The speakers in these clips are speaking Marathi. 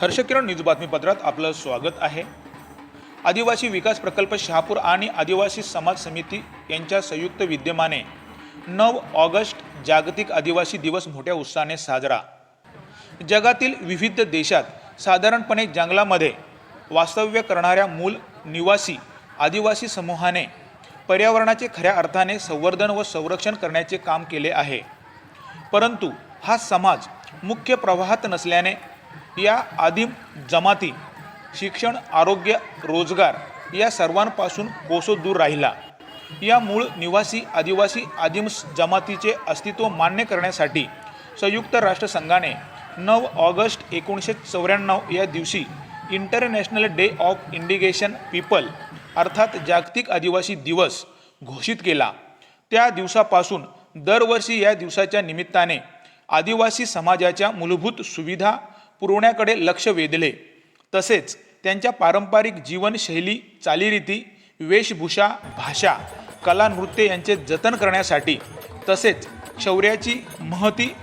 हर्षकिरण न्यूज बातमीपत्रात आपलं स्वागत आहे. आदिवासी विकास प्रकल्प शहापूर आणि आदिवासी समाज समिती यांच्या संयुक्त विद्यमाने नऊ ऑगस्ट जागतिक आदिवासी दिवस मोठ्या उत्साहाने साजरा. जगातील विविध देशात साधारणपणे जंगलामध्ये वास्तव्य करणाऱ्या मूल निवासी आदिवासी समूहाने पर्यावरणाचे खऱ्या अर्थाने संवर्धन व संरक्षण करण्याचे काम केले आहे. परंतु हा समाज मुख्य प्रवाहात नसल्याने या आदिम जमाती शिक्षण आरोग्य रोजगार या सर्वांपासून कोसो दूर राहिला. या मूळ निवासी आदिवासी आदिम जमातीचे अस्तित्व मान्य करण्यासाठी संयुक्त राष्ट्रसंघाने नऊ ऑगस्ट एकोणीसशे चौऱ्याण्णव या दिवशी international day of indigenous people अर्थात जागतिक आदिवासी दिवस घोषित केला. त्या दिवसापासून दरवर्षी या दिवसाच्या निमित्ताने आदिवासी समाजाच्या मूलभूत सुविधा पुरवण्याकडे लक्ष वेधले. तसेच त्यांच्या पारंपरिक जीवनशैली चालीरीती वेशभूषा भाषा कला नृत्य यांचे जतन करण्यासाठी तसेच शौर्याची महती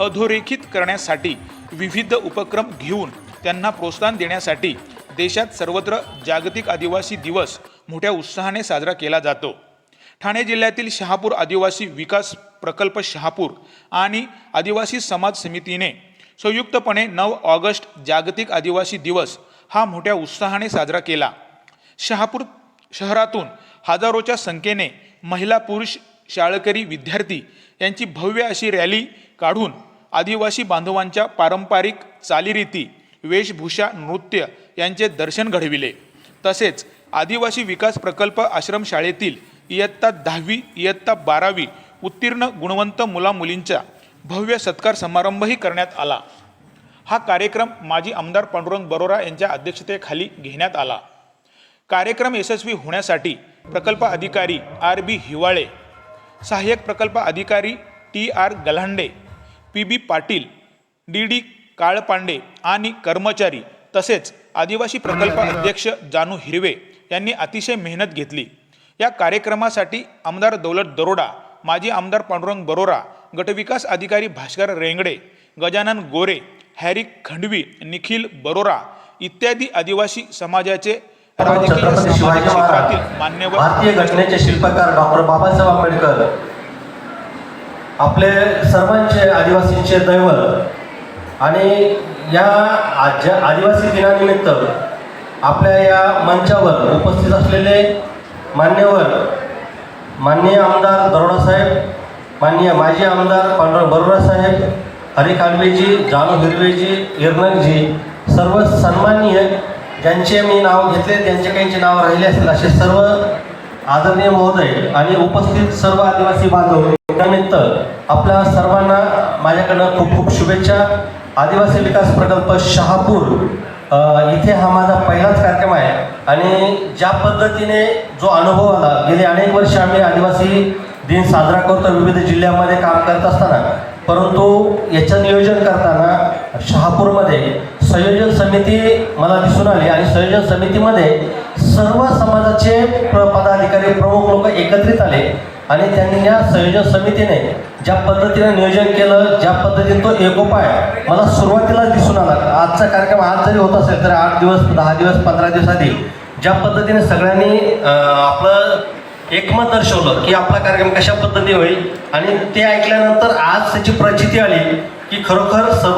अधोरेखित करण्यासाठी विविध उपक्रम घेऊन त्यांना प्रोत्साहन देण्यासाठी देशात सर्वत्र जागतिक आदिवासी दिवस मोठ्या उत्साहाने साजरा केला जातो. ठाणे जिल्ह्यातील शहापूर आदिवासी विकास प्रकल्प शहापूर आणि आदिवासी समाज समितीने संयुक्तपणे नऊ ऑगस्ट जागतिक आदिवासी दिवस हा मोठ्या उत्साहाने साजरा केला. शहापूर शहरातून हजारोच्या संख्येने महिला पुरुष शाळकरी विद्यार्थी यांची भव्य अशी रॅली काढून आदिवासी बांधवांच्या पारंपरिक चालीरीती वेशभूषा नृत्य यांचे दर्शन घडविले. तसेच आदिवासी विकास प्रकल्प आश्रमशाळेतील इयत्ता दहावी इयत्ता बारावी उत्तीर्ण गुणवंत मुलामुलींच्या भव्य सत्कार समारंभही करण्यात आला. हा कार्यक्रम माजी आमदार पांडुरंग बरोरा यांच्या अध्यक्षतेखाली घेण्यात आला. कार्यक्रम यशस्वी होण्यासाठी प्रकल्प अधिकारी आर बी हिवाळे सहाय्यक प्रकल्प अधिकारी T R Galhande P B Patil D D Kalpande आणि कर्मचारी तसेच आदिवासी प्रकल्प अध्यक्ष जानू हिरवे यांनी अतिशय मेहनत घेतली. या कार्यक्रमासाठी आमदार दौलत दरोडा माजी आमदार पांडुरंग बरोरा गटविकास अधिकारी भास्कर रेंगडे गजानन गोरे हॅरी खंडवी निखिल बरोरा इत्यादी आदिवासी समाजाचे राजकीय छत्रपती सामाजिक शिवाजी क्षेत्रातील महाराज मान्यवर भारतीय घटनेचे शिल्पकार डॉक्टर बाबासाहेब आंबेडकर आपले सर्वांचे आदिवासींचे दैवत आणि या आज आदिवासी दिनानिमित्त आपल्या या मंचावर उपस्थित असलेले मान्यवर माननीय आमदार दरोडासाहेब माननीय माजी आमदार पांडुरंग बरोडासाहेब हरी कालवेजी जानू हिरवेजी इरनकजी सर्व सन्माननीय ज्यांचे मी नाव घेतले त्यांचे काहींचे नाव राहिले असेल असे सर्व आदरणीय महोदय आणि उपस्थित सर्व आदिवासी बांधव निमित्त आपल्या सर्वांना माझ्याकडनं खूप खूप शुभेच्छा. आदिवासी विकास प्रकल्प शहापूर इथे हा माझा पहिलाच कार्यक्रम आहे. आणि ज्या पद्धतीने जो अनुभव आला गेले अनेक वर्ष आम्ही आदिवासी दिन साजरा करतो विविध जिल्ह्यामध्ये काम करत असताना. परंतु याचं नियोजन करताना शहापूरमध्ये संयोजन समिती मला दिसून आली आणि संयोजन समितीमध्ये सर्व समाजाचे प्र पदाधिकारी प्रमुख लोक एकत्रित आले आणि त्यांनी या संयोजन समितीने ज्या पद्धतीने नियोजन केलं ज्या पद्धतीने तो एकोपाय मला सुरुवातीला दिसून आला. आजचा कार्यक्रम आज जरी होत असेल तर आठ दिवस दहा दिवस पंधरा दिवस आधी ज्या पद्धतीने सगळ्यांनी आपलं एकमत दर्शवलं की आपला कार्यक्रम कशा पद्धतीने होईल? आणि ते ऐकल्यानंतर आज त्याची प्रचिती आली की खरोखर सर्व